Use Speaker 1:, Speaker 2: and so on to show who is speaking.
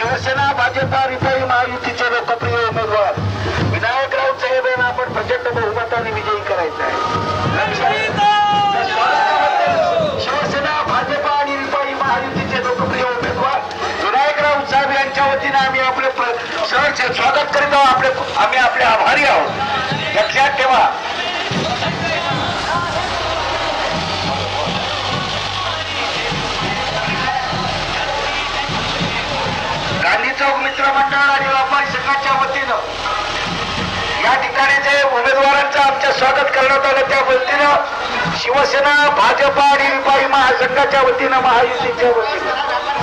Speaker 1: शिवसेना भाजपा रिपाई महायुतीचे लोकप्रिय उमेदवार. विनायकराव साहेब यांना आपण प्रचंड बहुमताने विजयी करायचा आहे. शिवसेना भाजपा आणि रिपाई महायुतीचे लोकप्रिय उमेदवार. विनायकराव साहेब यांच्या वतीने आम्ही आपले सहर्ष स्वागत करीत आहोत. आपले आम्ही आपले आभारी आहोत. मंडळ आणि व्यापारी संघाच्या वतीनं या ठिकाणी जे उमेदवारांचं आमच्या स्वागत करण्यात आलं त्या वतीनं शिवसेना भाजपा आणि रिपाई महासंघाच्या वतीनं महायुतीच्या वतीनं.